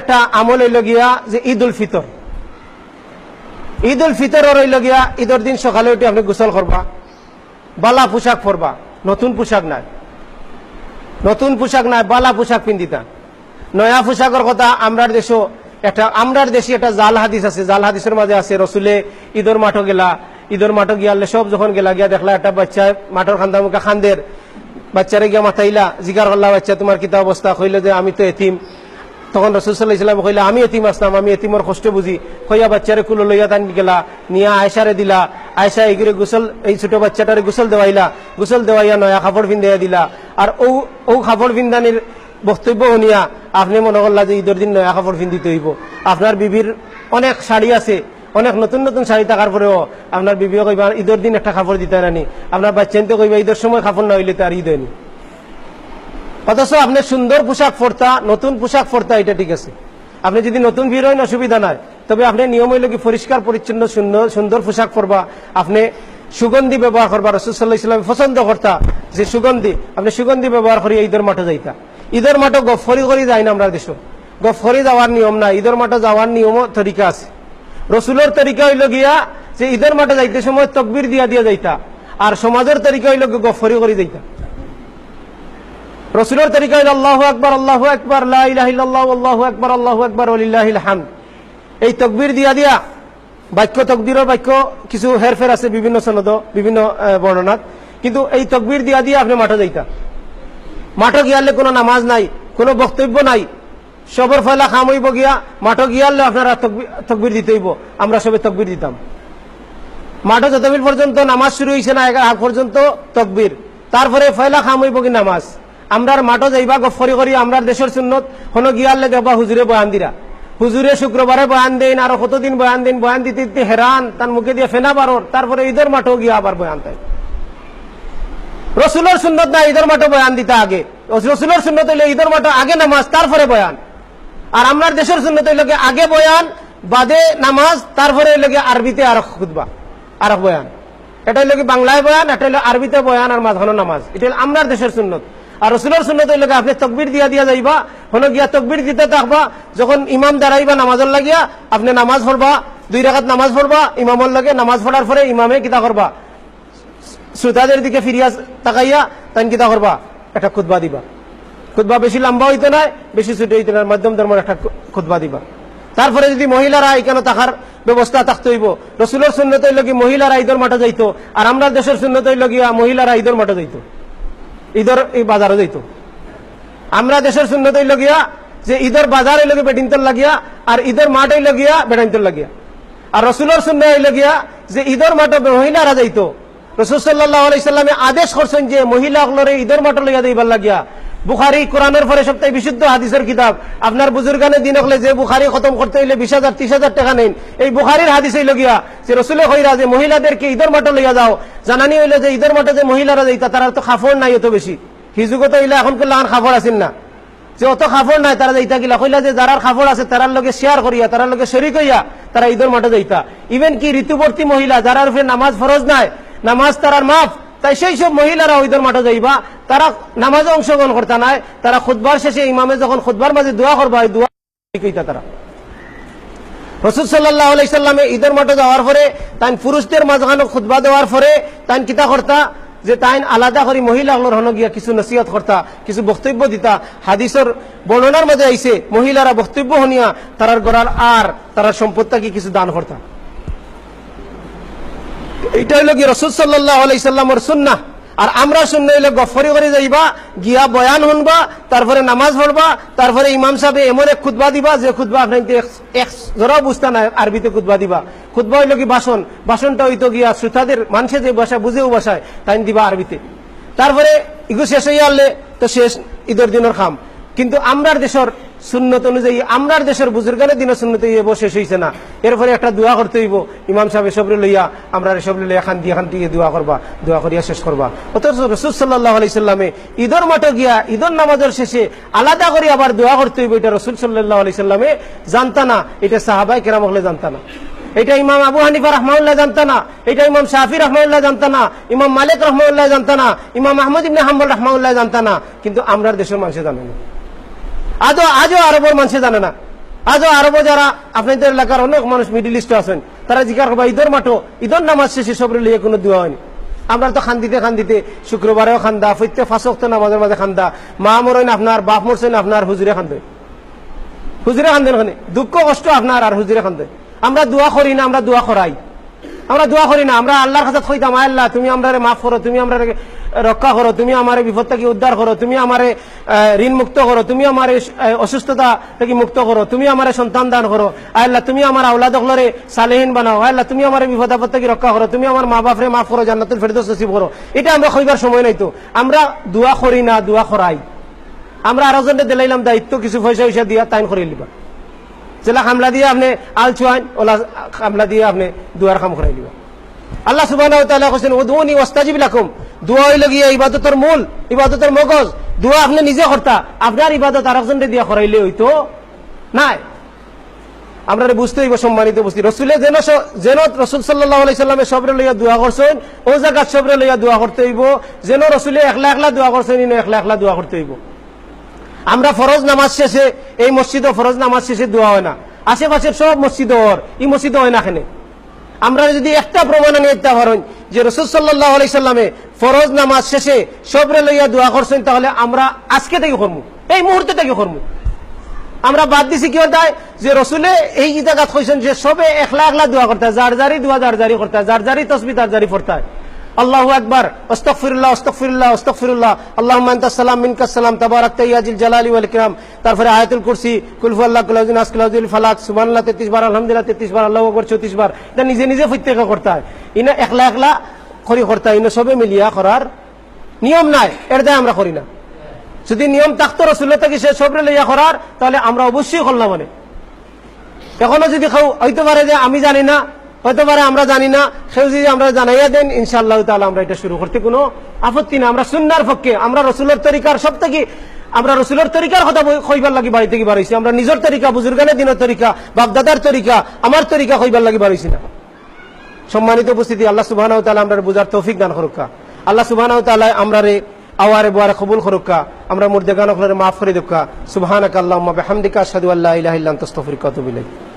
একটা আমল হইল গিয়া যে ঈদ উল ফিতর। ঈদ উল ফিতর রইল গিয়া ঈদের দিন সকালে উঠে আপনি গোসল করবা, বালা পোশাক পরবা, নতুন পোশাক নাই। নতুন পোশাক নাই, বালা পোশাক পিন্ধিতা। নয়া পোশাকের কথা আমরার দেশও একটা, আমরার দেশে একটা জাল হাদিস আছে, জাল হাদিসের মাঝে আছে, রসুলে ঈদর মাঠও গেলা, ঈদর মাঠও গিয়ালে সব যখন গেলা গিয়া দেখলা একটা বাচ্চা মাঠের খান্দা মুখে খান্দের, বাচ্চারে গিয়া মাথাইলা জিগার করলা, বাচ্চা তোমার কিতা অবস্থা? কইলে যে আমি তো এতিম। তখন রসুল সাল্লাহ ইসলাম কইলা, আমি এতিম আসলাম, আমি এতিমর কষ্ট বুঝি। কইয়া বাচ্চারে কুলো লইয়া তান গেলা, নিয়া আয়সারে দিলা। আয়সা এগুলো গোসল, এই ছোট বাচ্চাটারে গোসল দেওয়াইলা। গোসল দেওয়াইয়া নয়া কাপড় পিন্দাইয়া দিলা। আর ও ও কাপড় পিন্দানির বক্তব্য শুনিয়া আপনি মনে করলা যে ঈদের দিন নয়া কাপড় পিন্দিতে হইব। আপনার বিবির অনেক শাড়ি আছে, অনেক নতুন নতুন শাড়ি থাকার পরেও আপনার বিবিও কইবা, ঈদের দিন একটা কাপড় দিতে নানি আপনার বাচ্চাইতে কইবা, ঈদের সময় কাপড় না হইলে তার ঈদ হয়নি অথচ আপনি সুন্দর পোশাক পরতা, নতুন পোশাক পরতা, এটা ঠিক আছে। আপনি যদি নতুন ভিড় হয়, অসুবিধা নাই। তবে আপনি নিয়ম হইল কি পরিষ্কার, পরিচ্ছন্ন, সুন্দর সুন্দর পোশাক পরবা। আপনি সুগন্ধি ব্যবহার করবা রসুল্লাহ ইসলাম পছন্দ করতা, যে সুগন্ধি, আপনি সুগন্ধি ব্যবহার করি, ঈদের মাঠে যাইতা। ঈদের মাঠে গফরি করি যাই না আমরা দেশ। গফরি যাওয়ার নিয়ম না ঈদের মাঠে যাওয়ার নিয়ম তরিকা আছে। রসুলের তরিকা হইল গিয়া, যে ঈদের মাঠে যাইতে সময় তকবির দিয়া দিয়া যাইতা। আর সমাজের তরিকা হইল গফরি করি যাইতা। রসুলের তরিকা আল্লাহ আকবর আল্লাহ আকবর আল্লাহ আকবর আল্লাহ আকবর হামদ। এই তকবির দিয়া দিয়া বাক্য তকবিরের বাক্য কিছু হেরফের আছে বিভিন্ন সনদ, বিভিন্ন বর্ণনাত। কিন্তু এই তকবির দিয়া দিয়া আপনি মাঠে যাইতা। মাঠে গিয়ালে কোনো নামাজ নাই, কোনো বক্তব্য নাই। সবর ফয়লা খাম হইব গিয়া, মাঠে গিয়ালে আপনারা তকবি- তকবির দিতে হইব, আমরা সবে তকবির দিতাম। মাঠে যতবির পর্যন্ত নামাজ শুরু হয়েছে না, এগারো পর্যন্ত তকবির। তারপরে ফয়লা খাম হইব কি নামাজ? আমরার মাঠে যাইবা, গফরি করি আমরার দেশের সুন্নত। হন গিয়ালে দেখবা হুজুরে বয়ান দিরা। হুজুরে শুক্রবারে বয়ান দেন আর কতদিন বয়ান দিন বয়ান দিতে দিতে হেরান, তার মুখে দিয়ে ফেনা বারোর, তারপরে ঈদের মাঠেও গিয়া আবার বয়ান দেয়। রসুলের সুন্নত না, ঈদের মাঠে বয়ান দিতে আগে। রসুলের সুন্নত হইলে ঈদের মাঠে আগে নামাজ, তারপরে বয়ান। আর আমার দেশের সুন্নত হইলে আগে বয়ান, বাদে নামাজ, তারপরে হইলে আরবিতে আর খুতবা, আর বয়ান। এটা হইলে বাংলায় বয়ান, এটা হইলে আরবিতে বয়ান আর মাঝখানো নামাজ। এটা আমরার দেশের সুন্নত। আর রসুলের সুন্নত হইলে কি আপনি তকবির দিয়া দিয়া যাইবা, হলো গিয়া তকবির দিতে থাকবা, যখন ইমাম দাঁড়াইবা নামাজের লাগিয়া, আপনি নামাজ পড়বা, দুই রাখাত নামাজ পড়বা, ইমামর লাগে নামাজ পড়ার পরে ইমামে কিতা করবা? শ্রোতাদের দিকে ফিরিয়া তাকাইয়া তাই কিতা করবা? একটা খুদবা দিবা। খুদবা বেশি লম্বা হইতে নাই, বেশি ছুটে হইতে নাই, মধ্যম ধর্মের একটা খুদবা দিবা। তারপরে যদি মহিলারা এখানে থাকার ব্যবস্থা থাকতে হইব, রসুলের শূন্যত কি মহিলারা ঈদের মাঠে যাইতো, আর আমরা দেশের শূন্যত হইল গিয়া মহিলারা ঈদের মাঠে যাইতো। ঈদের এই বাজারে যাইতো। আমরা দেশের শূন্যত হইল গিয়া যে ঈদের বাজারে লগে গিয়া লাগিয়া আর ঈদের মাঠে লাগিয়া গিয়া লাগিয়া। আর রসুলের শূন্য লাগিয়া গিয়া যে ঈদের মাঠে মহিলারা যাইতো, রসুল সাল্লাহ আলাইসাল্লামে আদেশ করছেন যে মহিলা ঈদের মাঠে লইয়া দিবার লাগিয়া। বুখারি কোরআনের পরে সপ্তাহে বিশুদ্ধ হাদিসের কিতাব। আপনার বুজুর্গানে দিন হলে যে বুখারি খতম করতে হইলে বিশ হাজার, ত্রিশ হাজার টাকা নেন। এই বুখারির হাদিস হইল গিয়া, যে রসুলে কইরা যে মহিলাদেরকে ঈদের মাঠে লইয়া যাও, জানানি হইলে যে ঈদের মাঠে যে মহিলারা যাইতা, তারা তো খাফর নাই অত বেশি। হিজুগত হইলে এখন করলে আন খাফর আছেন না। যে অত খাফর নাই, তারা যাইতা গিলা। কইলা যে যারার খাফর আছে, তারার লগে শেয়ার করিয়া, তারার লগে শরিক হইয়া তারা ঈদের মাঠে যাইতা। ইভেন কি ঋতুবর্তী মহিলা, যারার উপরে নামাজ ফরজ নাই, নামাজ তারার মাফ, তাই সেই সব মহিলারা ঈদের মাঠে যাইবা। তারা নামাজে অংশগ্রহণ করতা নাই, তারা খুদবার শেষে ইমামে যখন খুদবার মাঝে দোয়া করবা, এই দোয়া কইতা তারা। রসুল সাল্লাহ আলাইসাল্লামে ঈদের মাঠে যাওয়ার পরে তাই পুরুষদের মাঝখানে খুদবা দেওয়ার পরে তাই কিতা করতা, যে তাই আলাদা করে মহিলাগুলোর হন গিয়া কিছু নসিহত করতা, কিছু বক্তব্য দিতা। হাদিসের বর্ণনার মাঝে আইছে, মহিলারা বক্তব্য হনিয়া তারার গড়ার আর, তারার সম্পদটাকে কিছু দান করতা। এইটা হইল কি রসুল সাল্লাহ আলাইসাল্লামর সুন্না আর আমরা শূন্য হইলে গফরি করে যাইবা, গিয়া বয়ান শুনবা, তারপরে নামাজ পড়বা, তারপরে ইমাম সাহেব এমন এক খুদবা দিবা যে খুদবা আপনার এক জোরাও বুঝতা না আরবিতে খুদবা দিবা। খুদবা হইল কি বাসন? বাসনটা হইতো গিয়া শ্রোতাদের মানুষে যে ভাষা, বুঝেও ভাষায়, তাই দিবা আরবিতে। তারপরে ইগু শেষ হইয়া আনলে তো শেষ ঈদের দিনের খাম। কিন্তু আমরার দেশের সুন্নত অনুযায়ী আমরার দেশের বুজুর্গানের দিনের সুন্নত হইব শেষ হইছে না। এরপরে একটা দোয়া করতে হইব। ইমাম সাহেব এসবরে লইয়া আমরা এসবরে লইয়া খান দিয়ে খান দিয়ে দোয়া করবা, দোয়া করিয়া শেষ করবা। অথচ রসুল সাল্লাহ আলাইসাল্লামে ঈদের মাঠে গিয়া, ঈদের নামাজের শেষে আলাদা করে আবার দোয়া করতে হইব। এটা রসুল সাল্লাহ আলাইসাল্লামে জানতা না। এটা সাহাবাই কেরাম হলে জানতা না। এটা ইমাম আবু হানিফা রহমাউল্লাহ জানতা না। এটা ইমাম শাফি রহমাউল্লাহ জানতা না। ইমাম মালিক রহমাউল্লাহ জানতা না। ইমাম আহমদ ইবনে হাম্বল রহমাউল্লাহ জানতা না। কিন্তু আমরার দেশের মানুষে জানে আজও আজও আরবের মানুষে জানে না। আজও আরব যারা আপনাদের এলাকার অনেক মানুষ মিডিল ইস্টে আছেন, তারা জিজ্ঞাসা করবা, ঈদের মাঠো ঈদের নামাজ শেষে সবরে লিয়ে কোনো দোয়া হয়নি। আমরা তো খান্দিতে খান্দিতে, শুক্রবারেও খান্দা, প্রত্যেক ফাঁসক্ত নামাজের মাঝে খান্দা। মা মরেন আপনার, বাপ মরছেন আপনার, হুজুরে খান্দে। হুজুরে খান্দেন দুঃখ, কষ্ট আপনার আর হুজুরে খান্দে। আমরা দোয়া করি না, আমরা দোয়া করাই। আমরা দোয়া করি না, আমরা আল্লাহর কাছে কইতাম "আয় আল্লাহ, তুমি আমরা মাফ করো, তুমি আমরা রক্ষা করো, তুমি আমার বিপদ থেকে উদ্ধার করো, তুমি আমারে ঋণ মুক্ত করো, তুমি আমার অসুস্থতা থেকে মুক্ত করো, তুমি আমার সন্তান দান করো। আল্লাহ, তুমি আমার আওলাদ হলরে সালেহীন বানাও। আল্লাহ, তুমি আমার বিপদ আপদ থেকে রক্ষা করো, তুমি আমার মা বাপরে মাফ করো, জান্নাতুল ফেরদৌস নসিব করো। এটা আমরা কইবার সময় নাই তো। আমরা দোয়া করি না, দোয়া করাই। আমরা আরও জনকে দিলাইলাম দায়িত্ব, কিছু পয়সা পয়সা দিয়া তাইন করে লিবা। যেলা খামলা দিয়ে আপনি আল চুয়াইন ওলা খামলা দিয়ে আপনি দুয়ার খাম করাই দিব। আল্লাহ কইছেন, উদউনি ওয়াস্তাজিব লাকুম। দোয়া হইল গিয়ে মূল, ইবাদতের মগজ। দোয়া আপনি নিজে করতা, আপনার ইবাদত আরেকজনকে দিয়া করাইলে হইতো নাই। আমরা বুঝতে হইব, সম্মানিত বুঝতে রসুলে যেন যেন রসুল সাল্লাহ আলাইসাল্লামে সবরে লইয়া দোয়া করছেন, ও জায়গাত সবরে লইয়া দোয়া করতে হইব। যেন রসুলে একলা একলা দোয়া করছেন একলা একলা দোয়া করতে হইব। আমরা ফরজ নামাজ শেষে, এই মসজিদে ফরজ নামাজ শেষে দোয়া হয় না। আশেপাশের সব মসজিদ হর এই মসজিদ হয় না এখানে আমরা যদি একটা প্রমাণ আনিয়ে দিতে পারেন যে রসুল সাল্লাহ আলাইসাল্লামে ফরজ নামাজ শেষে সবরে লইয়া দোয়া করছেন, তাহলে আমরা আজকে থেকে করব এই মুহূর্তে থেকে করব আমরা বাদ দিছি কি হয় যে রসুলে এই জায়গাত কইছেন যে সবে একলা একলা দোয়া করতে যার জারি দোয়া, যার জারি করতে যার জারি তসবি, তার পড়তে হয়। আল্লাহু আকবার, আস্তাগফিরুল্লাহ আস্তাগফিরুল্লাহ আল্লাহুম্মা আনতাস সালাম মিনকাস সালাম তাবারাকতা ইয়া জিল জালালি ওয়াল ইকরাম। তারপরে আয়াতুল কুরসি, কুল হুয়াল্লাহু কুল নাস কুল আউযুল ফালাক সুবহানাল্লাহ 33 বার, আলহামদুলিল্লাহ 33 বার, আল্লাহু আকবার 34 বার। এটা নিজে নিজে প্রত্যেক করতে হয়। ইনা একলা একলা করি করতে হয়। ইনা সবে মিলিয়া করার নিয়ম নাই। দায় আমরা করি না। যদি নিয়ম থাকতো রসুল্লাহ থেকে সে সবরে লইয়া করার, তাহলে আমরা অবশ্যই করলাম মানে এখনও যদি কেউ হইতে পারে যে আমি জানি না হইতে পারে আমরা জানি না। সেও যদি আমরা জানাইয়া দেন, ইনশাআল্লাহ তাহলে আমরা এটা শুরু করতে কোনো আপত্তি না। আমরা সুন্নার পক্ষে, আমরা রসুলের তরিকার সব থেকে, আমরা রসুলের তরিকার কথা কইবার লাগি বাড়ি থেকে বাড়াইছি। আমরা নিজের তরিকা, বুজুর্গানের দিনের তরিকা, বাপদাদার তরিকা, আমার তরিকা কইবার লাগি বাড়াইছি না। সম্মানিত উপস্থিতি, আল্লাহ সুবাহ আমরা বুঝার তৌফিক দান করুকা আল্লাহ সুবাহ আমরা রে আওয়ারে বুয়ারে কবুল করুকা আমরা মুর্দেগান মাফ করে দুকা সুবহানাক আল্লাহুম্মা বিহামদিকা, আশহাদু আল্লা ইলাহা ইল্লা আনতা, আস্তাগফিরুকা ওয়া আতুবু ইলাইক।